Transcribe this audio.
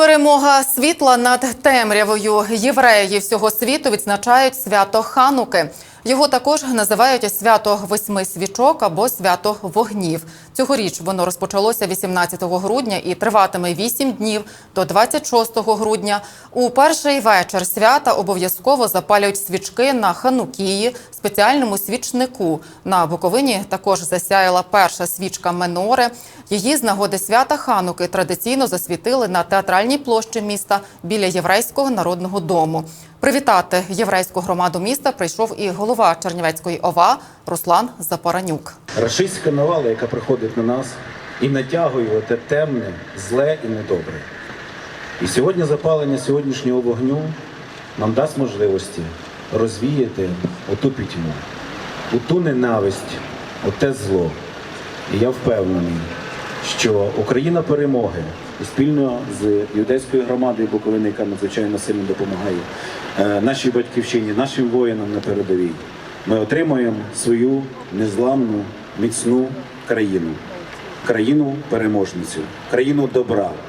Перемога світла над темрявою. Євреї всього світу відзначають свято Хануки. Його також називають свято восьми свічок або свято вогнів. Цьогоріч воно розпочалося 18 грудня і триватиме 8 днів до 26 грудня. У перший вечір свята обов'язково запалюють свічки на Ханукії, спеціальному свічнику. На Буковині також засяяла перша свічка Менори. Її з нагоди свята Хануки традиційно засвітили на театральній площі міста біля єврейського народного дому. Привітати єврейську громаду міста прийшов і голова Чернівецької ОВА Руслан Запаранюк. Рашистська навала, яка приходить на нас і натягує те темне, зле і недобре. І сьогодні запалення сьогоднішнього вогню нам дасть можливості розвіяти оту пітьму, оту ненависть, оте зло. І я впевнений, що Україна перемоги спільно з юдейською громадою Буковини, яка надзвичайно сильно допомагає е, нашій батьківщині, нашим воїнам на передовій, ми отримаємо свою незламну, міцну країну, країну переможницю, країну добра,